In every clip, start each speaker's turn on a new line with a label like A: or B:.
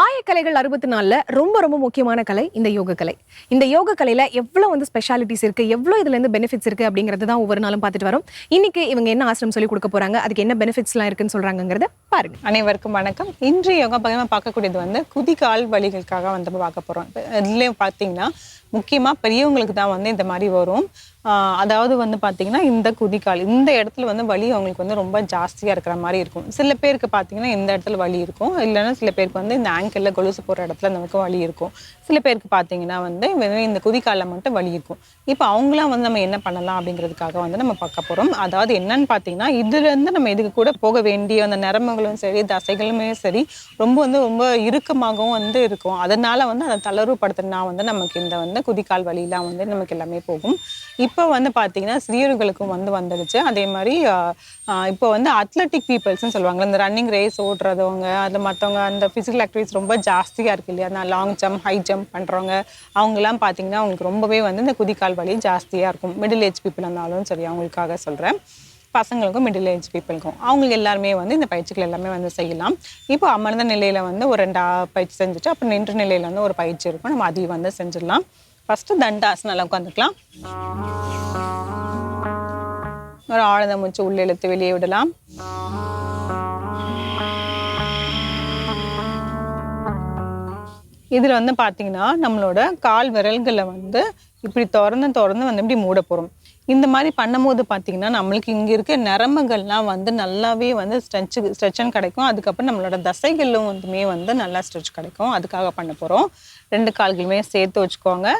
A: ஆயக்கலைகள் அறுபத்தி நாலில் ரொம்ப ரொம்ப முக்கியமான கலை இந்த யோக கலை இந்த யோக கலையில எவ்வளவு வந்து ஸ்பெஷாலிட்டிஸ் இருக்கு எவ்வளவு இதுல இருந்து பெனிஃபிட்ஸ் இருக்கு அப்படிங்கிறது தான் ஒவ்வொரு நாளும் பார்த்துட்டு வரோம். இன்னைக்கு இவங்க என்ன ஆசிரம் சொல்லி கொடுக்க போறாங்க அதுக்கு என்ன பெனிஃபிட்ஸ்லாம் இருக்குன்னு சொல்றாங்கங்கிறத பாருங்க.
B: அனைவருக்கும் வணக்கம். இன்றைய யோகா பகமாக பார்க்கக்கூடியது வந்து குதிகால் வலிகளுக்காக வந்து பார்க்க போகிறோம் இதுலேயும் பார்த்தீங்கன்னா முக்கியமாக பெரியவங்களுக்கு தான் வந்து இந்த மாதிரி வரும். அதாவது வந்து பார்த்தீங்கன்னா இந்த குதிகால் இந்த இடத்துல வந்து வலி அவங்களுக்கு வந்து ரொம்ப ஜாஸ்தியாக இருக்கிற மாதிரி இருக்கும். சில பேருக்கு பார்த்தீங்கன்னா இந்த இடத்துல வலி இருக்கும். இல்லைன்னா சில பேருக்கு வந்து இந்த ஆங்கிளில் கொலுசு போகிற இடத்துல நமக்கு வலி இருக்கும். சில பேருக்கு பார்த்தீங்கன்னா வந்து இந்த குதிகாலில் மட்டும் வலி இருக்கும். இப்போ அவங்களாம் வந்து நம்ம என்ன பண்ணலாம் அப்படிங்கிறதுக்காக வந்து நம்ம பார்க்க போகிறோம் அதாவது என்னன்னு பார்த்தீங்கன்னா இதுலேருந்து நம்ம இதுக்கு கூட போக வேண்டிய அந்த நரம்புகளும் சரி தசைகளுமே சரி ரொம்ப வந்து ரொம்ப இறுக்கமாகவும் வந்து இருக்கும். அதனால வந்து அதை தளர்வுபடுத்தினா வந்து நமக்கு இந்த வந்து குதிகால் வலியெலாம் வந்து நமக்கு எல்லாமே போகும். இப்போ இப்போ வந்து பார்த்தீங்கன்னா சிறியர்களுக்கும் வந்து வந்துடுச்சு அதே மாதிரி இப்போ வந்து அத்லட்டிக் பீப்புள்ஸ்னு சொல்லுவாங்க இந்த ரன்னிங் ரேஸ் ஓடுறதவங்க அது மற்றவங்க அந்த ஃபிசிக்கல் ஆக்டிவிட்டிஸ் ரொம்ப ஜாஸ்தியாக இருக்கு இல்லையா? அந்த லாங் ஜம்ப் ஹை ஜம்ப் பண்ணுறவங்க அவங்கெல்லாம் பார்த்தீங்கன்னா அவங்களுக்கு ரொம்பவே வந்து இந்த குதிக்கால் வலி ஜாஸ்தியாக இருக்கும். மிடில் ஏஜ் பீப்புள் இருந்தாலும் சரி அவங்களுக்காக சொல்கிறேன் பசங்களுக்கும் மிடில் ஏஜ் பீப்புளுக்கும் அவங்களுக்கு எல்லாருமே வந்து இந்த பயிற்சிகள் எல்லாமே வந்து செய்யலாம். இப்போ அமர்ந்த நிலையில் வந்து ஒரு ரெண்டு பயிற்சி செஞ்சுட்டு அப்புறம் நின்று நிலையில் வந்து ஒரு பயிற்சி இருக்கும். நம்ம அதையும் வந்து செஞ்சிடலாம். ஃபஸ்ட்டு தண்டாசனில் உட்காந்துக்கலாம் ஒரு ஆழ்ந்த மூச்சு உள்ளே இழுத்து வெளியே விடலாம். இதில் வந்து பார்த்தீங்கன்னா நம்மளோட கால் விரல்களை வந்து இப்படி திறந்து திறந்து வந்து இப்படி மூட போகிறோம் இந்த மாதிரி பண்ணும்போது பார்த்தீங்கன்னா நம்மளுக்கு இங்கே இருக்க நரம்புகள்லாம் வந்து நல்லாவே வந்து ஸ்ட்ரெச்சு ஸ்ட்ரெச்சன் கிடைக்கும். அதுக்கப்புறம் நம்மளோட தசைகளும் வந்துமே வந்து நல்லா ஸ்ட்ரெச் கிடைக்கும். அதுக்காக பண்ண போகிறோம் ரெண்டு கால்களுமே சேர்த்து வச்சுக்கோங்க.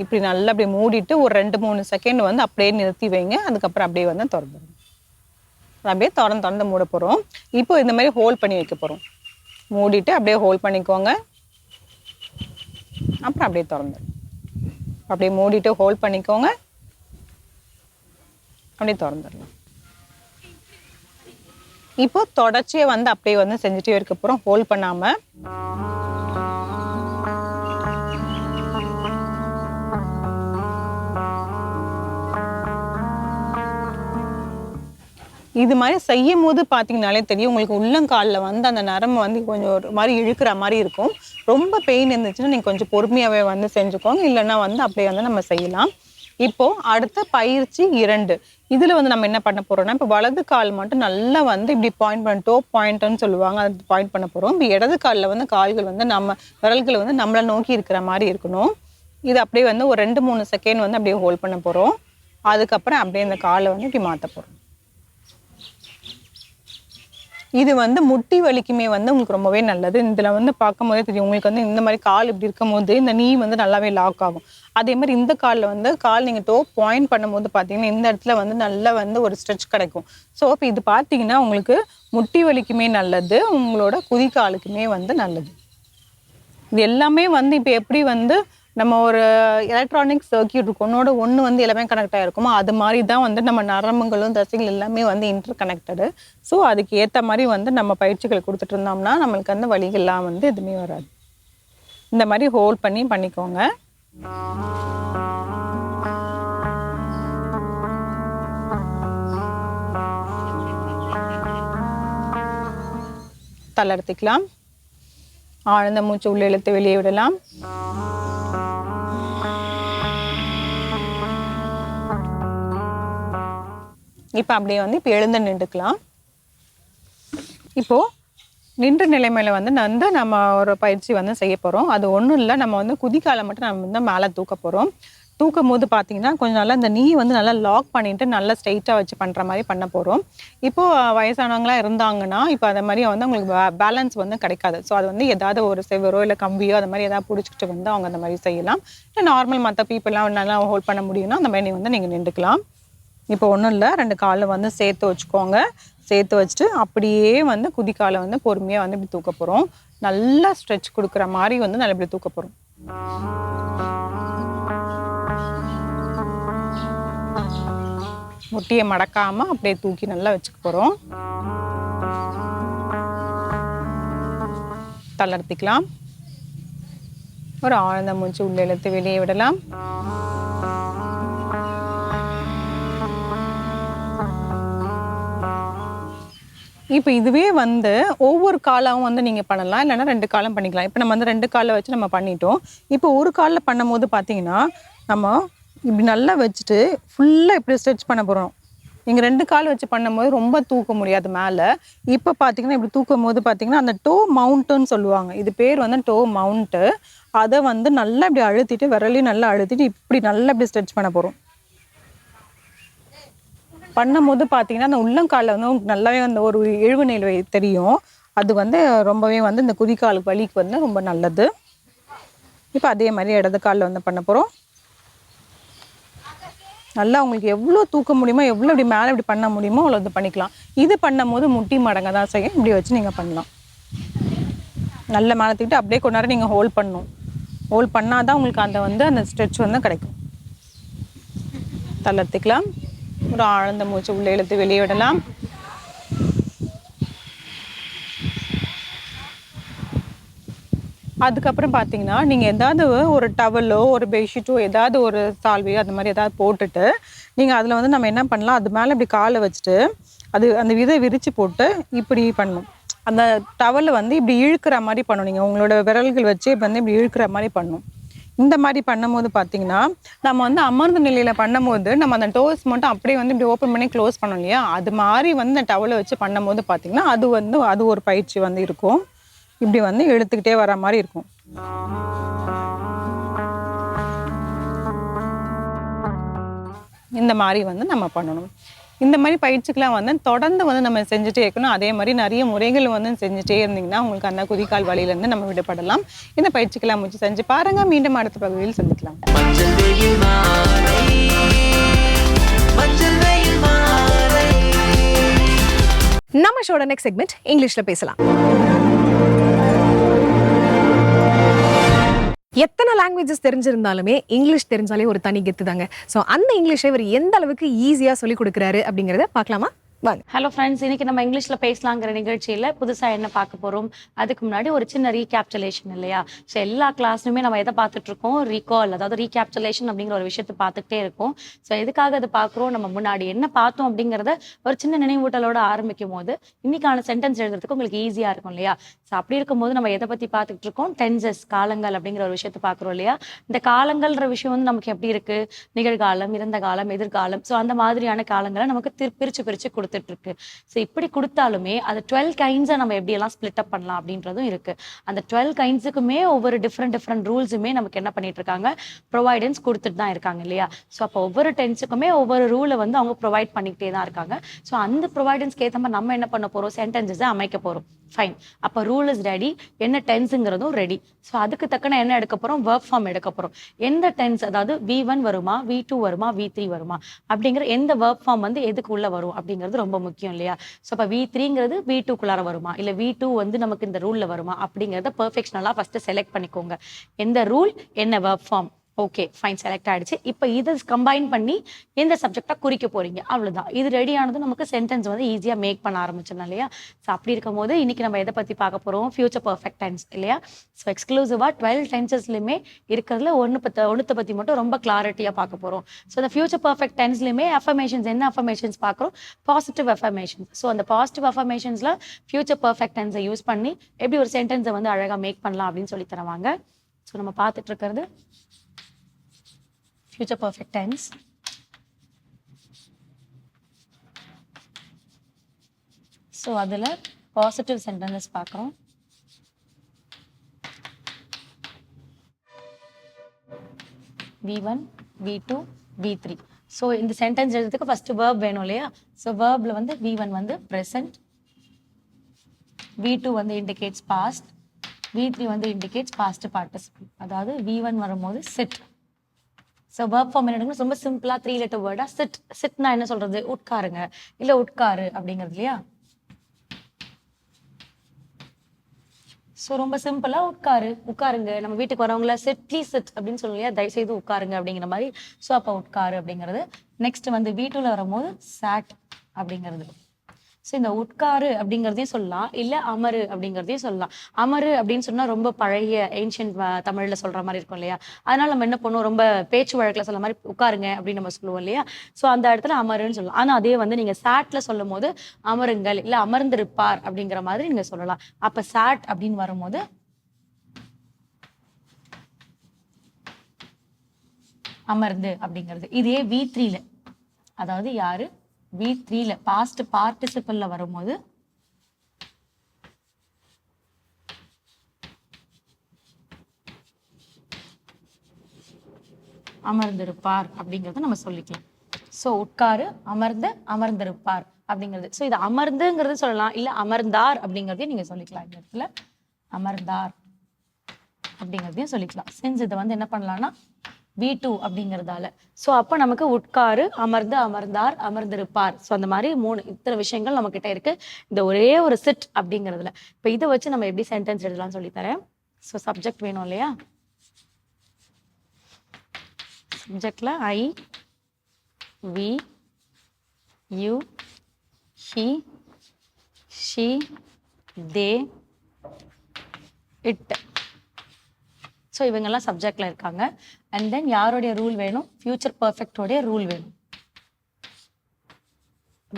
B: இப்படி நல்லா அப்படியே மூடிட்டு ஒரு ரெண்டு மூணு செகண்ட் வந்து அப்படியே நிறுத்தி வைங்க. அதுக்கப்புறம் அப்படியே வந்து திறந்துடும் அப்படியே திறந்து திறந்து மூட போகிறோம் இப்போ இந்த மாதிரி ஹோல்ட் பண்ணி வைக்க போகிறோம் மூடிட்டு அப்படியே ஹோல்ட் பண்ணிக்கோங்க. அப்புறம் அப்படியே திறந்து அப்படியே மூடிட்டு ஹோல்ட் பண்ணிக்கோங்க. அப்படியே திறந்துடலாம் இப்போ தொடர்ச்சியை வந்து அப்படியே வந்து செஞ்சுட்டே இருக்க போகிறோம் ஹோல்ட் பண்ணாமல் இது மாதிரி செய்யும் போது பார்த்தீங்கனாலே தெரியும் உங்களுக்கு உள்ளங்காலில் வந்து அந்த நரம்பு வந்து கொஞ்சம் ஒரு மாதிரி இழுக்கிற மாதிரி இருக்கும். ரொம்ப பெயின் இருந்துச்சுன்னா நீங்கள் கொஞ்சம் பொறுமையாகவே வந்து செஞ்சுக்கோங்க. இல்லைன்னா வந்து அப்படியே வந்து நம்ம செய்யலாம். இப்போது அடுத்த பயிற்சி இரண்டு. இதில் வந்து நம்ம என்ன பண்ண போகிறோம்னா இப்போ வலது கால் மட்டும் நல்லா வந்து இப்படி பாயிண்ட் பண்ண டோப் பாயிண்ட்னு சொல்லுவாங்க. அது பாயிண்ட் பண்ண போகிறோம் இப்போ இடது காலில் வந்து கால்கள் வந்து நம்ம விரல்கள் வந்து நம்மளை நோக்கி இருக்கிற மாதிரி இருக்கணும். இது அப்படியே வந்து ஒரு ரெண்டு மூணு செகண்ட் வந்து அப்படியே ஹோல்ட் பண்ண போகிறோம் அதுக்கப்புறம் அப்படியே இந்த காலை வந்து இப்படி மாற்ற போகிறோம் இது வந்து முட்டி வலிக்குமே வந்து உங்களுக்கு ரொம்பவே நல்லது. இதில் வந்து பார்க்கும் போதே தெரியும். உங்களுக்கு வந்து இந்த மாதிரி கால் இப்படி இருக்கும் போது இந்த நீ வந்து நல்லாவே லாக் ஆகும். அதே மாதிரி இந்த காலில் வந்து கால் நீங்கள் டோ பாயிண்ட் பண்ணும்போது பார்த்தீங்கன்னா இந்த இடத்துல வந்து நல்லா வந்து ஒரு ஸ்ட்ரெச் கிடைக்கும். ஸோ இப்போ இது பார்த்தீங்கன்னா உங்களுக்கு முட்டி வலிக்குமே நல்லது. உங்களோட குதிக்காலுக்குமே வந்து நல்லது. இது எல்லாமே வந்து இப்போ எப்படி வந்து நம்ம ஒரு எலக்ட்ரானிக் சர்க்கியூட் இருக்கும் ஒன்னோட ஒன்று வந்து எல்லாமே கனெக்ட் ஆகிருக்குமோ அது மாதிரி தான் வந்து நம்ம நரம்புகளும் தசைகள் எல்லாமே வந்து இன்டர் கனெக்டடு ஸோ அதுக்கு ஏற்ற மாதிரி வந்து நம்ம பயிற்சிகள் கொடுத்துட்டு இருந்தோம்னா நம்மளுக்கு அந்த வழிகள்லாம் வந்து எதுவுமே வராது. இந்த மாதிரி ஹோல்ட் பண்ணி பண்ணிக்கோங்க. தளர்த்திக்கலாம் ஆழ்ந்த மூச்சு உள்ள இழுத்து வெளியே விடலாம். இப்போ அப்படியே வந்து இப்போ எழுந்து நின்றுக்கலாம். இப்போது நின்ற நிலைமையில் வந்து வந்து நம்ம ஒரு பயிற்சி வந்து செய்ய போகிறோம் அது ஒன்றும் இல்லை நம்ம வந்து குதிக்காலை மட்டும் நம்ம வந்து மேலே தூக்க போகிறோம் தூக்கும் போது பார்த்தீங்கன்னா கொஞ்சம் நல்லா இந்த நீ வந்து நல்லா லாக் பண்ணிட்டு நல்லா ஸ்ட்ரைட்டாக வச்சு பண்ணுற மாதிரி பண்ண போகிறோம் இப்போது வயசானவங்களாம் இருந்தாங்கன்னா இப்போ அதை மாதிரி வந்து அவங்களுக்கு பேலன்ஸ் வந்து கிடைக்காது. ஸோ அது வந்து ஏதாவது ஒரு செவரோ இல்லை கம்பியோ அது மாதிரி ஏதாவது பிடிச்சிக்கிட்டு வந்து அவங்க அந்த மாதிரி செய்யலாம். இல்லை நார்மல் மற்ற பீப்புளெலாம் நல்லா ஹோல்ட் பண்ண முடியும்னா அந்த மாதிரி வந்து நீங்கள் நின்றுக்கலாம். இப்போ ஒன்றும் இல்லை ரெண்டு காலில் வந்து சேர்த்து வச்சுக்கோங்க. சேர்த்து வச்சுட்டு அப்படியே வந்து குதிக்காலை வந்து பொறுமையாக வந்து இப்படி தூக்க போகிறோம் நல்லா ஸ்ட்ரெச் கொடுக்குற மாதிரி வந்து நல்லா இப்படி தூக்க போகிறோம் முட்டியை மடக்காமல் அப்படியே தூக்கி நல்லா வச்சுக்க போகிறோம் தளர்த்திக்கலாம். ஒரு ஆழ்ந்த மூச்சு உள்ளே இழுத்து வெளியே விடலாம். இப்போ இதுவே வந்து ஒவ்வொரு காலாவும் வந்து நீங்கள் பண்ணலாம். இல்லைன்னா ரெண்டு காலம் பண்ணிக்கலாம். இப்போ நம்ம வந்து ரெண்டு காலை வச்சு நம்ம பண்ணிட்டோம். இப்போ ஒரு காலில் பண்ணும்போது பார்த்தீங்கன்னா நம்ம இப்படி நல்லா வச்சுட்டு ஃபுல்லாக இப்படி ஸ்ட்ரெச் பண்ண போகிறோம் நீங்கள் ரெண்டு கால் வச்சு பண்ணும்போது ரொம்ப தூக்க முடியாது மேலே. இப்போ பார்த்தீங்கன்னா இப்படி தூக்கும் போது பார்த்தீங்கன்னா அந்த டோ மவுண்ட்டுன்னு சொல்லுவாங்க. இது பேர் வந்து டோ மவுண்ட்டு அதை வந்து நல்லா இப்படி அழுத்திட்டு விரலையும் நல்லா அழுத்திட்டு இப்படி நல்லா இப்படி ஸ்ட்ரெச் பண்ண போகிறோம் பண்ணும்போது பார்த்தீங்கன்னா அந்த உள்ளங்காலில் வந்து உங்களுக்கு நல்லாவே அந்த ஒரு எழுவு நிலை தெரியும். அது வந்து ரொம்பவே வந்து இந்த குதிக்கால் வலிக்கு வந்து ரொம்ப நல்லது. இப்போ அதே மாதிரி இடது காலில் வந்து பண்ண போகிறோம் நல்லா உங்களுக்கு எவ்வளோ தூக்க முடியுமோ எவ்வளோ இப்படி மேலே இப்படி பண்ண முடியுமோ அவ்வளோ இது பண்ணிக்கலாம். இது பண்ணும்போது முட்டி மடங்க தான் செய்யும். இப்படி வச்சு நீங்கள் பண்ணலாம். நல்ல மேலே தூக்கிட்டு அப்படியே கொஞ்ச நேரம் நீங்கள் ஹோல்ட் பண்ணணும். ஹோல்ட் பண்ணால் தான் உங்களுக்கு அந்த வந்து அந்த ஸ்ட்ரெச் வந்து கிடைக்கும். தள்ளத்துக்கலாம் ஒரு ஆழ்ந்த மூச்சு உள்ளே இழுத்து வெளியிடலாம் அதுக்கப்புறம் பார்த்தீங்கன்னா நீங்கள் ஏதாவது ஒரு டவலோ ஒரு பெட்ஷீட்டோ ஏதாவது ஒரு சால்வையோ அந்த மாதிரி ஏதாவது போட்டுட்டு நீங்கள் அதில் வந்து நம்ம என்ன பண்ணலாம் அது மேலே இப்படி காலை வச்சுட்டு அது அந்த விதை விரித்து போட்டு இப்படி பண்ணணும் அந்த டவலை வந்து இப்படி இழுக்கிற மாதிரி பண்ணணும் நீங்கள் உங்களோட விரல்கள் வச்சு இப்போ வந்து இப்படி இழுக்கிற மாதிரி பண்ணணும் இந்த மாதிரி பண்ணும்போது பார்த்தீங்கன்னா நம்ம வந்து அமர்ந்த நிலையில் பண்ணும்போது நம்ம அந்த டோர்ஸ் மட்டும் அப்படியே வந்து இப்படி ஓப்பன் பண்ணி க்ளோஸ் பண்ணோம் இல்லையா? அது மாதிரி வந்து இந்த டவலை வச்சு பண்ணும்போது பார்த்தீங்கன்னா அது வந்து அது ஒரு பயிற்சி வந்து இருக்கும். இப்படி வந்து எடுத்துக்கிட்டே வர மாதிரி இருக்கும். இந்த மாதிரி வந்து நம்ம பண்ணணும். இந்த மாதிரி பயிற்சிக்கெலாம் வந்து தொடர்ந்து வந்து நம்ம செஞ்சுட்டே இருக்கணும். அதே மாதிரி நிறைய முறைகள் வந்து செஞ்சுட்டே இருந்தீங்கன்னா உங்களுக்கு அந்த குதிக்கால் வலியிலேருந்து நம்ம விடுபடலாம். இந்த பயிற்சிக்கெல்லாம் முயற்சி செஞ்சு பாருங்க. மீண்டும் அடுத்த பகுதியில் சந்திக்கலாம்.
A: நம்ம ஷோட நெக்ஸ்ட் செக்மெண்ட் இங்கிலீஷ்ல பேசலாம். எத்தனை லாங்குவேஜஸ் தெரிஞ்சிருந்தாலுமே இங்கிலீஷ் தெரிஞ்சாலே ஒரு தனி கெத்து தாங்க. ஸோ அந்த இங்கிலீஷை இவர் எந்த அளவுக்கு ஈஸியாக சொல்லி கொடுக்குறாரு அப்படிங்கிறத பார்க்கலாமா? வாங்க.
C: ஹலோ ஃப்ரெண்ட்ஸ் இன்னைக்கு நம்ம இங்கிலீஷ்ல பேசலாங்கிற நிகழ்ச்சியில புதுசா என்ன பார்க்க போறோம்? அதுக்கு முன்னாடி ஒரு சின்ன ரீகேப்சுலேஷன் இல்லையா? ஸோ எல்லா கிளாஸ்லுமே நம்ம எதை பார்த்துட்டு இருக்கோம்? ரீகால் அதாவது ரீகேப்சுலேஷன் அப்படிங்கிற ஒரு விஷயத்தை பார்த்துட்டே இருக்கோம். ஸோ எதுக்காக அதை பார்க்குறோம்? நம்ம முன்னாடி என்ன பார்த்தோம் அப்படிங்கிறத ஒரு சின்ன நினைவூட்டலோட ஆரம்பிக்கும் போது இன்னைக்கான சென்டென்ஸ் எழுதுறதுக்கு உங்களுக்கு ஈஸியா இருக்கும் இல்லையா? ஸோ அப்படி இருக்கும்போது நம்ம எதை பற்றி பார்த்துக்கிட்டு இருக்கோம்? டென்சஸ் காலங்கள் அப்படிங்கிற ஒரு விஷயத்தை பார்க்குறோம் இல்லையா? இந்த காலங்கள்ன்ற விஷயம் வந்து நமக்கு எப்படி இருக்கு? நிகழ்காலம் இறந்த காலம் எதிர்காலம். ஸோ அந்த மாதிரியான காலங்களை நமக்கு திரு- பிரிச்சு பிரித்து கொடுத்துட்டு இருக்கு. ஸோ இப்படி கொடுத்தாலுமே அது டுவெல் கைண்ட்ஸை நம்ம எப்படியெல்லாம் ஸ்பிளிட் அப் பண்ணலாம் அப்படின்றதும் இருக்கு. அந்த டுவெல் கைண்ட்ஸுக்குமே ஒவ்வொரு டிஃப்ரெண்ட் டிஃப்ரெண்ட் ரூல்ஸுமே நமக்கு என்ன பண்ணிட்டு இருக்காங்க? ப்ரொவைடன்ஸ் கொடுத்துட்டு தான் இருக்காங்க இல்லையா? ஸோ அப்போ ஒவ்வொரு டென்ஸுக்குமே ஒவ்வொரு ரூலை வந்து அவங்க ப்ரொவைட் பண்ணிக்கிட்டே தான் இருக்காங்க. ஸோ அந்த ப்ரொவைடன்ஸ்க்கு ஏற்ற மாதிரி நம்ம என்ன பண்ண போகிறோம் சென்டென்சஸை அமைக்க போகிறோம் ஃபைன் அப்போ ரூல் இஸ் ரெடி என்ன டென்ஸுங்கிறதும் ரெடி ஸோ அதுக்கு தக்கன என்ன எடுக்க போகிறோம் ஒர்க் ஃபார்ம் எடுக்க போகிறோம் எந்த டென்ஸ் அதாவது வி ஒன் வருமா? வி டூ வருமா? வி த்ரீ வருமா? அப்படிங்கிற எந்த ஒர்க் ஃபார்ம் வந்து எதுக்கு உள்ள வரும்? அப்படிங்கிறது ரொம்ப முக்கியம் இல்லையா? ஸோ அப்போ வி த்ரீங்கிறது வி டூக்குள்ளார வருமா? இல்லை வி டூ வந்து நமக்கு இந்த ரூலில் வருமா? அப்படிங்கிறத பெர்ஃபெக்ஷனலாக ஃபஸ்ட்டு செலக்ட் பண்ணிக்கோங்க. எந்த ரூல் என்ன work form okay fine select ஆயிடுச்சு. இப்போ இதை கம்பைன் பண்ணி எந்த சப்ஜெக்டாக குறிக்க போறீங்க? அவ்வளோதான் இது ரெடி ஆனது நமக்கு சென்டென்ஸ் வந்து ஈஸியாக மேக் பண்ண ஆரம்பிச்சிடலாம் இல்லையா? ஸோ அப்படி இருக்கும்போது இன்னைக்கு நம்ம எதை பற்றி பார்க்க போகிறோம் ஃபியூச்சர் பர்ஃபெக்ட் டென்ஸ் இல்லையா? ஸோ எக்ஸ்க்ளூசிவாக டுவெல் டென்சஸ்லையுமே இருக்கிறதுல ஒன்று பத்த ஒன்றுத்தை பற்றி மட்டும் ரொம்ப கிளாரிட்டியாக பார்க்க போகிறோம் ஸோ அந்த ஃபியூச்சர் பர்ஃபெக்ட் டென்ஸ்லையுமே அஃபர்மேஷன்ஸ் என்ன அஃபர்மேஷன்ஸ் பார்க்குறோம்? பாசிட்டிவ் அஃபர்மேஷன்ஸ் ஸோ அந்த பாசிட்டிவ் அஃபர்மேஷன்ஸில் ஃபியூச்சர் பர்ஃபெக்ட் டென்ஸை யூஸ் பண்ணி எப்படி ஒரு சென்டென்ஸை வந்து அழகாக மேக் பண்ணலாம் அப்படின்னு சொல்லி தருவாங்க. ஸோ நம்ம பார்த்துட்டு இருக்கிறது future perfect tense. ஸோ அதில் பாசிட்டிவ் சென்டென்சஸ் பார்க்குறோம். V one V two V three so இந்த சென்டென்ஸ் எழுதுறதுக்கு ஃபஸ்ட்டு வேர்ப் வேணும் இல்லையா? ஸோ வேர்பில் வந்து வி ஒன் வந்து ப்ரெசன்ட் வி டூ வந்து இண்டிகேட்ஸ் பாஸ்ட் வி த்ரீ வந்து இண்டிகேட்ஸ் பாஸ்ட் பார்ட்டிசிபிள் அதாவது வி ஒன் வரும்போது சிட் ஸோ வேர்ப் ஃபார்ம் என்ன ரொம்ப சிம்பிளா த்ரீ லெட்டர் வேர்டா சிட் சிட்னா என்ன சொல்றது? உட்காருங்க. இல்ல உட்காரு அப்படிங்கிறது இல்லையா? ஸோ ரொம்ப சிம்பிளா உட்காரு. உட்காருங்க. நம்ம வீட்டுக்கு வரவங்கள சிட் ப்ளீஸ் செட் அப்படின்னு சொல்லுவோம் தயவு தயவுசெய்து உட்காருங்க அப்படிங்கிற மாதிரி. ஸோ அப்போ உட்காரு அப்படிங்கிறது. நெக்ஸ்ட் வந்து வீட்டுல வரும்போது சாட் அப்படிங்கிறது. ஸோ இந்த உட்காரு அப்படிங்கிறதையும் சொல்லலாம். இல்லை அமரு அப்படிங்கிறதையும் சொல்லலாம். அமரு அப்படின்னு சொன்னா ரொம்ப பழைய ஏன்ஷியன்ட் தமிழ்ல சொல்ற மாதிரி இருக்கும் இல்லையா? அதனால நம்ம என்ன பண்ணுவோம்? ரொம்ப பேச்சு வழக்குல சொல்ல மாதிரி உட்காருங்க அப்படின்னு நம்ம சொல்லுவோம் இல்லையா? ஸோ அந்த இடத்துல அமருன்னு சொல்லலாம். ஆனா அதே வந்து நீங்க சாட்ல சொல்லும் போது அமருங்கள் இல்லை அமர்ந்திருப்பார் அப்படிங்கிற மாதிரி நீங்க சொல்லலாம். அப்ப சாட் அப்படின்னு வரும்போது அமர்ந்து அப்படிங்கிறது. இதே வி த்ரீல அதாவது யாரு? வி த்ரீல பாஸ்ட் பார்ட்டிசிபல்ல வரும்போது அமர்ந்திருப்பார் அப்படிங்கிறத நம்ம சொல்லிக்கலாம். சோ உட்காரு அமர்ந்து அமர்ந்திருப்பார் அப்படிங்கிறது. சோ இது அமர்ந்துங்கிறது சொல்லலாம். இல்ல அமர்ந்தார் அப்படிங்கிறதையும் நீங்க சொல்லிக்கலாம் இந்த இடத்துல. அமர்ந்தார் அப்படிங்கிறதையும் சொல்லிக்கலாம். செஞ்சு இதை வந்து என்ன பண்ணலாம்னா வி டூ அப்படிங்கிறதால. ஸோ அப்போ நமக்கு உட்காரு அமர்ந்து அமர்ந்தார் அமர்ந்திருப்பார். ஸோ அந்த மாதிரி மூணு இத்தனை விஷயங்கள் நம்ம கிட்ட இருக்கு. இந்த ஒரே ஒரு சிட் அப்படிங்கிறதுல. இப்போ இதை வச்சு நம்ம எப்படி சென்டென்ஸ் எழுதலாம்னு சொல்லித்தரேன் ஸோ சப்ஜெக்ட் வேணும் இல்லையா? சப்ஜெக்டில் I we you he she they it so இவங்கெல்லாம் சப்ஜெக்ட்ல இருக்காங்க. அண்ட் தென் யாருடைய ரூல் வேணும்? ஃபியூச்சர் பர்ஃபெக்டோடைய ரூல் வேணும்.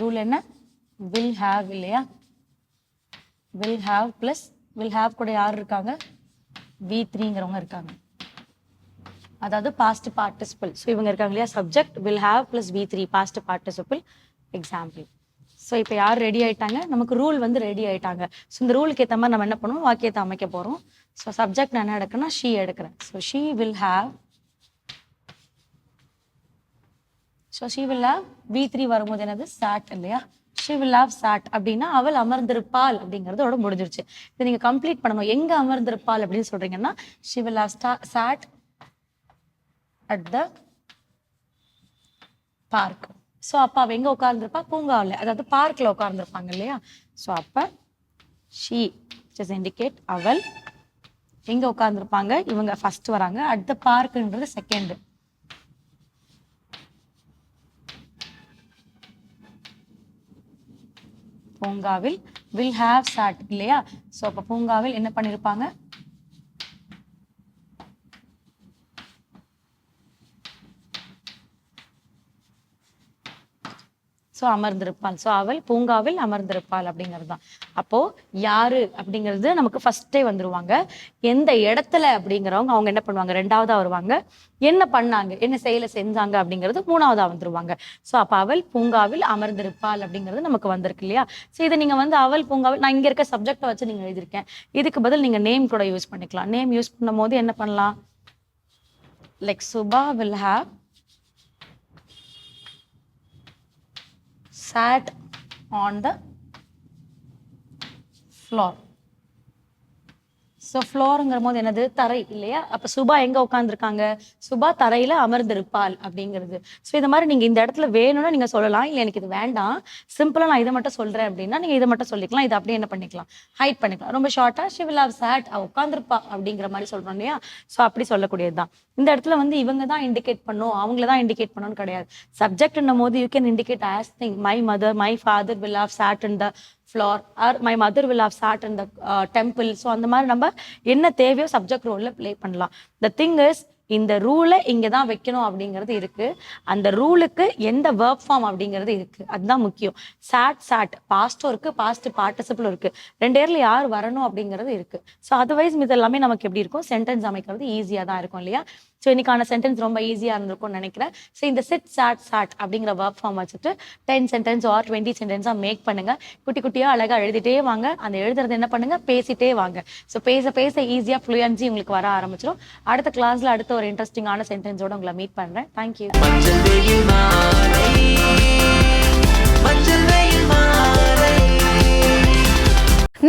C: ரூல் என்ன? வில் ஹாவ் இல்லையா? Will have plus will have கூட யார் இருக்காங்க? வி த்ரீங்கிறவங்க இருக்காங்க. அதாவது பாஸ்ட் பார்ட்டிசிபிள் ஸோ இவங்க இருக்காங்க இல்லையா? Subject will have plus V three past participle example so இப்போ யார் ரெடி ஆயிட்டாங்க? நமக்கு ரூல் வந்து ரெடி ஆயிட்டாங்க. ஸோ இந்த ரூலுக்கு ஏற்ற மாதிரி நம்ம என்ன பண்ணுவோம்? வாக்கியத்தை அமைக்க போகிறோம் ஸோ சப்ஜெக்ட் நான் என்ன எடுக்குன்னா ஷீ எடுக்கிறேன். So she will have so she will have V three வரும்போது என்னது? சாட் இல்லையா? ஷீ வில் ஹாவ் சாட் அப்படின்னா அவள் அமர்ந்திருப்பாள் அப்படிங்கிறதோட முடிஞ்சிருச்சு. இது நீங்கள் கம்ப்ளீட் பண்ணணும். எங்கே அமர்ந்திருப்பாள் அப்படின்னு சொல்கிறீங்கன்னா she will have sat at the park so அப்போ அவள் எங்கே உட்கார்ந்துருப்பா? பூங்காவில் அதாவது பார்க்கில் உட்கார்ந்துருப்பாங்க இல்லையா? ஸோ அப்போ ஷீ ஜஸ் இண்டிகேட் அவள் எங்கே உட்காந்துருப்பாங்க இவங்க ஃபர்ஸ்ட் வராங்க. அட் த பார்க்குன்றது செகண்ட் பூங்காவில் வில் ஹாவ் சாட் இல்லையா? ஸோ அப்போ பூங்காவில் என்ன பண்ணியிருப்பாங்க ஸோ அமர்ந்திருப்பாள். ஸோ அவள் பூங்காவில் அமர்ந்திருப்பாள் அப்படிங்கிறது தான் அப்போது யாரு அப்படிங்கிறது நமக்கு ஃபஸ்ட்டே வந்துருவாங்க. எந்த இடத்துல அப்படிங்கிறவங்க அவங்க என்ன பண்ணுவாங்க? ரெண்டாவதாக வருவாங்க. என்ன பண்ணாங்க? என்ன செயலை செஞ்சாங்க அப்படிங்கிறது மூணாவதாக வந்துருவாங்க. ஸோ அப்போ அவள் பூங்காவில் அமர்ந்திருப்பாள் அப்படிங்கிறது நமக்கு வந்திருக்கு இல்லையா? ஸோ இதை நீங்கள் வந்து அவள் பூங்காவில் நான் இங்கே இருக்க சப்ஜெக்டை வச்சு நீங்கள் எழுதியிருக்கேன். இதுக்கு பதில் நீங்கள் நேம் கூட யூஸ் பண்ணிக்கலாம். நேம் யூஸ் பண்ணும் போது என்ன பண்ணலாம்? Like Subha will have sat on the floor so ஃப்ளோருங்கிற போது என்னது? தரை இல்லையா? அப்போ சுபா எங்கே உட்காந்துருக்காங்க சுபா தரையில் அமர்ந்திருப்பாள் அப்படிங்கிறது. ஸோ இந்த மாதிரி நீங்கள் இந்த இடத்துல வேணும்னு நீங்கள் சொல்லலாம். இல்லை எனக்கு இது வேண்டாம். சிம்பிளாக நான் இதை மட்டும் சொல்கிறேன் அப்படின்னா நீங்கள் இதை மட்டும் சொல்லிக்கலாம். இதை அப்படியே என்ன பண்ணிக்கலாம்? ஹைட் பண்ணிக்கலாம். ரொம்ப ஷார்ட்டா ஷி வில் ஹவ் சாட் அவள் உட்காந்துருப்பா அப்படிங்கிற மாதிரி சொல்கிறோம் இல்லையா? ஸோ அப்படி சொல்லக்கூடியது தான் இந்த இடத்துல வந்து இவங்க தான் இண்டிகேட் பண்ணும். அவங்கள தான் இண்டிகேட் பண்ணணும்னு கிடையாது. சப்ஜெக்ட்ன்னும் போது you can indicate as thing my mother my father will have sat in the floor or my mother will have sat in the temple so அந்த மாதிரி நம்ம என்ன தேவையோ சப்ஜெக்ட் ரோல்ல ப்ளே பண்ணலாம். த திங் இஸ் இந்த ரூலை இங்கே தான் வைக்கணும் அப்படிங்கிறது இருக்கு. அந்த ரூலுக்கு எந்த ஒர்க் ஃபார்ம் அப்படிங்கிறது இருக்கு. அதுதான் முக்கியம். சாட் சாட் பாஸ்டும் இருக்கு பாஸ்ட் பார்ட்டிசிபிளும் இருக்கு. ரெண்டு பேர்ல யார் வரணும் அப்படிங்கிறது இருக்கு. ஸோ அதர்வைஸ் இது எல்லாமே நமக்கு எப்படி இருக்கும்? சென்டென்ஸ் அமைக்கிறது ஈஸியாக தான் இருக்கும் இல்லையா? ஸோ இன்னைக்கான சென்டென்ஸ் ரொம்ப ஈஸியாக இருந்திருக்கும்னு நினைக்கிறேன். ஸோ இந்த சிட் சாட் சாட் அப்படிங்கிற வேர்ப் ஃபார்ம் வச்சுட்டு டென் சென்டென்ஸ் ஆர் டுவெண்ட்டி சென்டென்ஸாக மேக் பண்ணுங்க. குட்டி குட்டியாக அழகாக எழுதிட்டே வாங்க. அந்த எழுதுறது என்ன பண்ணுங்க? பேசிட்டே வாங்க. ஸோ பேச பேச ஈஸியாக ஃப்ளூயன்சி உங்களுக்கு வர ஆரம்பிச்சிடும் அடுத்த கிளாஸ்ல அடுத்த ஒரு இன்ட்ரெஸ்டிங்கான சென்டென்ஸோட உங்களை மீட் பண்றேன். தேங்க்யூ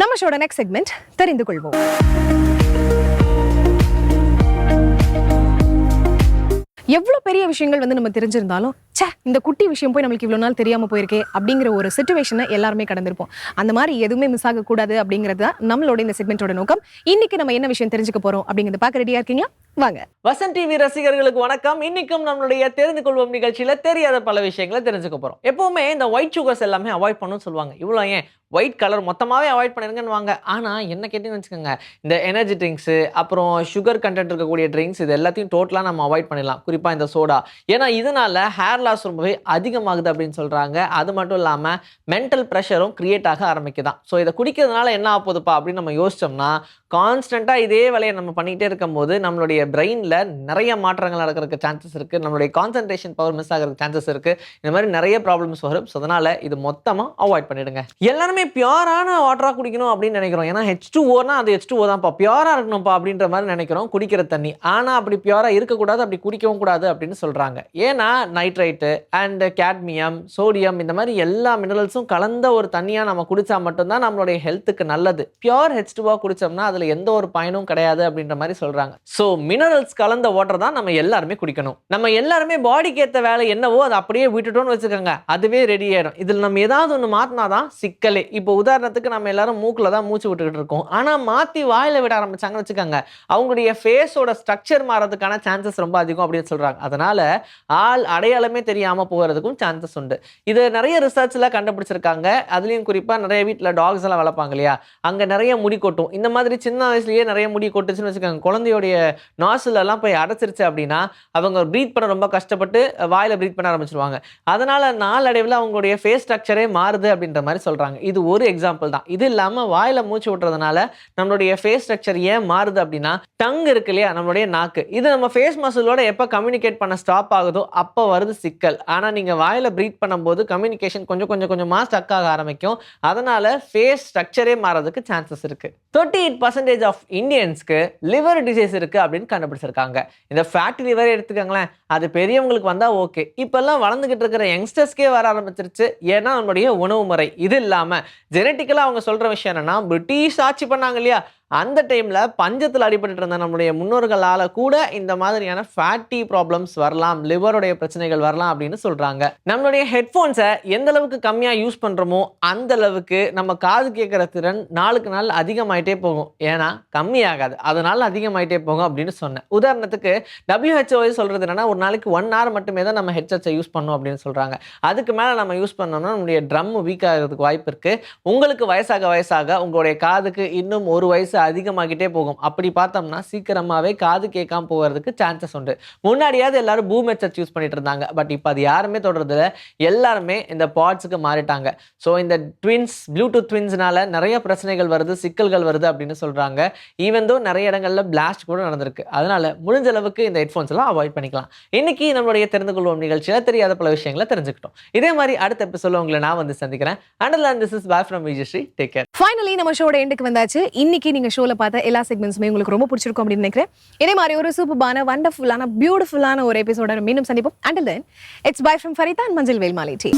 A: நம்ம ஷோட நெக்ஸ்ட் செக்மெண்ட் தெரிந்து கொள்வோம். எவ்வளவு பெரிய விஷயங்கள் வந்து நம்ம தெரிஞ்சிருந்தாலும் ச்சே இந்த குட்டி விஷயம் போய் நம்மளுக்கு இவ்வளோ நாள் தெரியாமல் போயிருக்கே அப்படிங்கிற ஒரு சுச்சுவேஷனை எல்லாருமே கடந்திருப்போம். அந்த மாதிரி எதுவுமே மிஸ் ஆகக்கூடாது அப்படிங்கிறது தான் நம்மளோட இந்த செக்மெண்ட்டோட நோக்கம். இன்னைக்கு நம்ம என்ன விஷயம் தெரிஞ்சுக்க போறோம் அப்படிங்கிறத பார்க்க ரெடியாக இருக்கீங்களா? வாங்க.
D: வசன் டிவி ரசிகர்களுக்கு வணக்கம். இன்னைக்கும் நம்மளுடைய தெரிந்து கொள்வோம் நிகழ்ச்சியில தெரியாத பல விஷயங்களை தெரிஞ்சுக்க போறோம். எப்பவுமே இந்த ஒயிட் சுகர்ஸ் எல்லாமே அவாய்ட் பண்ணணும்னு சொல்லுவாங்க. இவ்வளோ ஏன்? ஒயிட் கலர் மொத்தமாகவே அவாய்ட் பண்ணிருங்கன்னு வாங்க ஆனால் என்ன கேட்டீங்கன்னு வச்சுக்கோங்க இந்த எனர்ஜி ட்ரிங்க்ஸு அப்புறம் சுகர் கண்டென்ட் இருக்கக்கூடிய ட்ரிங்க்ஸ் இது எல்லாத்தையும் டோட்டலாக நம்ம அவாய்ட் பண்ணிடலாம். குறிப்பாக இந்த சோடா ஏன்னா இதனால் ஹேர் லாஸ் ரொம்பவே அதிகமாகுது அப்படின்னு சொல்கிறாங்க அது மட்டும் இல்லாமல் மென்டல் ப்ரெஷரும் க்ரியேட் ஆக ஆரம்பிக்குதான். ஸோ இதை குடிக்கிறதுனால என்ன ஆகுதுப்பா அப்படின்னு நம்ம யோசிச்சோம்னா கான்ஸ்டண்ட்டாக இதே வேலையை நம்ம பண்ணிகிட்டே இருக்கும்போது நம்மளுடைய பிரெயினில் நிறைய மாற்றங்கள் நடக்கிறதுக்கு சான்சஸ் இருக்குது நம்மளுடைய கான்சன்ட்ரேஷன் பவர் மிஸ் ஆகிறதுக்கு சான்சஸ் இருக்குது இந்த மாதிரி நிறைய ப்ராப்ளம்ஸ் வரும். ஸோ அதனால் இது மொத்தமாக அவாய்ட் பண்ணிடுங்க. எல்லாருமே பியூரான வாட்டராக குடிக்கணும் அப்படின்னு நினைக்கிறோம். ஏன்னா ஹெச் டூ ஓனா அது ஹெச் டூ ஓ தான்ப்பா. பியூராக இருக்கணும்ப்பா அப்படின்ற மாதிரி நினைக்கிறோம். குடிக்கிற தண்ணி. ஆனால் அப்படி பியூராக இருக்கக்கூடாது அப்படி குடிக்கவும் கூடாது அப்படின்னு சொல்கிறாங்க ஏன்னா நைட்ரைட்டு அண்ட் கேட்மியம் சோடியம் இந்த மாதிரி எல்லா மினரல்ஸும் கலந்த ஒரு தண்ணியாக நம்ம குடித்தா மட்டும்தான் நம்மளுடைய ஹெல்த்துக்கு நல்லது. பியூர் ஹெச் டூவாக குடித்தோம்னா அதில் எந்த ஒரு பயனும் கிடையாது அப்படின்ற மாதிரி சொல்கிறாங்க ஸோ மினரல்ஸ் கலந்த வாட்டர் தான் நம்ம எல்லாருமே குடிக்கணும். நம்ம எல்லாருமே பாடிக்கு ஏற்ற வேலை என்னவோ அதை அப்படியே விட்டுட்டோம்னு வச்சுக்கோங்க. அதுவே ரெடி ஆயிடும். இதில் நம்ம ஏதாவது ஒன்று மாற்றினா தான் சிக்கலே. இப்போ உதாரணத்துக்கு நம்ம எல்லாரும் மூக்கில் தான் மூச்சு விட்டுக்கிட்டு இருக்கோம். ஆனால் மாற்றி வாயில் விட ஆரம்பிச்சாங்கன்னு வச்சுக்கோங்க அவங்களுடைய ஃபேஸோட ஸ்ட்ரக்சர் மாறதுக்கான சான்சஸ் ரொம்ப அதிகம் அப்படின்னு சொல்கிறாங்க அதனால் ஆள் அடையாளமே தெரியாமல் போகிறதுக்கும் சான்சஸ் உண்டு. இது நிறைய ரிசர்ச்சில் கண்டுபிடிச்சிருக்காங்க. அதுலேயும் குறிப்பாக நிறைய வீட்டில் டாக்ஸ் எல்லாம் வளர்ப்பாங்க இல்லையா? அங்கே நிறைய முடி கொட்டும். இந்த மாதிரி சின்ன வயசுலேயே நிறைய முடி கொட்டுச்சுன்னு வச்சுக்கோங்க குழந்தையோடைய நாசிலெல்லாம் போய் அடைச்சிருச்சு அப்படின்னா அவங்க ப்ரீத் பண்ண ரொம்ப கஷ்டப்பட்டு வாயில் ப்ரீத் பண்ண ஆரம்பிச்சிருவாங்க. அதனால் நாளடைவில் அவங்களுடைய ஃபேஸ் ஸ்ட்ரக்சரே மாறுது அப்படின்ற மாதிரி சொல்கிறாங்க இது இது ஒரு எக்ஸாம்பிள் தான். இது இல்லாமல் வாயில் மூச்சு விட்டுறதுனால நம்மளுடைய ஃபேஸ் ஸ்ட்ரக்சர் ஏன் மாறுது அப்படின்னா டங் இருக்கு இல்லையா? நம்மளுடைய நாக்கு. இது நம்ம ஃபேஸ் மசிலோட எப்போ கம்யூனிகேட் பண்ண ஸ்டாப் ஆகுதோ அப்போ வருது சிக்கல். ஆனால் நீங்கள் வாயில் ப்ரீத் பண்ணும்போது கம்யூனிகேஷன் கொஞ்சம் கொஞ்சம் கொஞ்சமாக ஸ்டக் ஆக ஆரம்பிக்கும். அதனால ஃபேஸ் ஸ்ட்ரக்சரே மாறதுக்கு சான்சஸ் இருக்கு. தேர்ட்டி எயிட் பர்சன்டேஜ் ஆஃப் இந்தியன்ஸ்க்கு லிவர் டிசீஸ் இருக்கு அப்படின்னு கண்டுபிடிச்சிருக்காங்க. இந்த ஃபேட்டி லிவரே எடுத்துக்கோங்களேன். அது பெரியவங்களுக்கு வந்தால் ஓகே இப்போல்லாம் வளர்ந்துக்கிட்டு இருக்கிற யங்ஸ்டர்ஸ்க்கே வர ஆரம்பிச்சிருச்சு. ஏன்னா நம்மளுடைய உணவு முறை. இது இல்லாமல் ஜெனட்டிக்கலாக அவங்க சொல்ற விஷயம் என்னென்னா பிரிட்டிஷ் ஆட்சி பண்ணாங்க இல்லையா? அந்த டைமில் பஞ்சத்தில் அடிபட்டு இருந்த நம்மளுடைய முன்னோர்களால் கூட இந்த மாதிரியான ஃபேட்டி ப்ராப்ளம்ஸ் வரலாம் லிவருடைய பிரச்சனைகள் வரலாம் அப்படின்னு சொல்கிறாங்க நம்மளுடைய ஹெட்ஃபோன்ஸை எந்த அளவுக்கு கம்மியாக யூஸ் பண்ணுறோமோ அந்த அளவுக்கு நம்ம காது கேட்குற திறன் நாளுக்கு நாள் அதிகமாயிட்டே போகும். ஏன்னா கம்மியாகாது. அதனால் அதிகமாயிட்டே போகும் அப்படின்னு சொன்னேன். உதாரணத்துக்கு டபிள்யூஹெச்ஓ சொல்கிறது என்னென்னா ஒரு நாளைக்கு ஒன் ஹவர் மட்டுமே தான் நம்ம ஹெட்செட்ஸை யூஸ் பண்ணோம் அப்படின்னு சொல்கிறாங்க அதுக்கு மேலே நம்ம யூஸ் பண்ணோம்னா நம்மளுடைய ட்ரம் வீக் ஆகிறதுக்கு வாய்ப்பு இருக்குது உங்களுக்கு வயசாக வயசாக உங்களுடைய காதுக்கு இன்னும் ஒரு வயசு அதிகமாகிட்டே போகும். அப்படி பார்த்தோம்னா சீக்கிரமாவே காது கேட்காம போகிறதுக்கு சான்சஸ் உண்டு. முன்னாடியாவது எல்லாரும் பூம் ஹெட்செட் யூஸ் பண்ணிட்டு இருந்தாங்க. பட் இப்போ அது யாருமே தொடர்றதில்ல. எல்லாருமே இந்த பாட்ஸுக்கு மாறிட்டாங்க. ஸோ இந்த ட்வின்ஸ் ப்ளூடூத் ட்வின்ஸ்னால நிறைய பிரச்சனைகள் வருது சிக்கல்கள் வருது அப்படின்னு சொல்றாங்க. ஈவன் தோ நிறைய இடங்கள்ல பிளாஸ்ட் கூட நடந்திருக்கு. அதனால முடிஞ்ச அளவுக்கு இந்த ஹெட்ஃபோன்ஸ் எல்லாம் அவாய்ட் பண்ணிக்கலாம். இன்னைக்கு நம்மளுடைய தெரிந்து கொள்வோம் நிகழ்ச்சியில தெரியாத பல விஷயங்களை தெரிஞ்சுக்கிட்டோம். இதே மாதிரி அடுத்த எபிசோட உங்களை நான் வந்து சந்திக்கிறேன். And this is bye from Vijayasri take care
A: finally நம்ம ஷோட எண்டுக்கு வந்தாச்சு. இன்னைக்கு நீங்க ஷோவில் பார்த்த எல்லா செக்மெண்ட்ஸுமே உங்களுக்கு ரொம்ப பிடிச்சிருக்கும் அப்படின்னு நினைக்கிறேன். இதே மாதிரி ஒரு சூப்பரான வண்டர்ஃபுல்லான பியூட்டிஃபுல்லான ஒரு எபிசோட மீண்டும் சந்திப்போம். Until then it's bye from Farida and மஞ்சள் வேல்மாலை டீ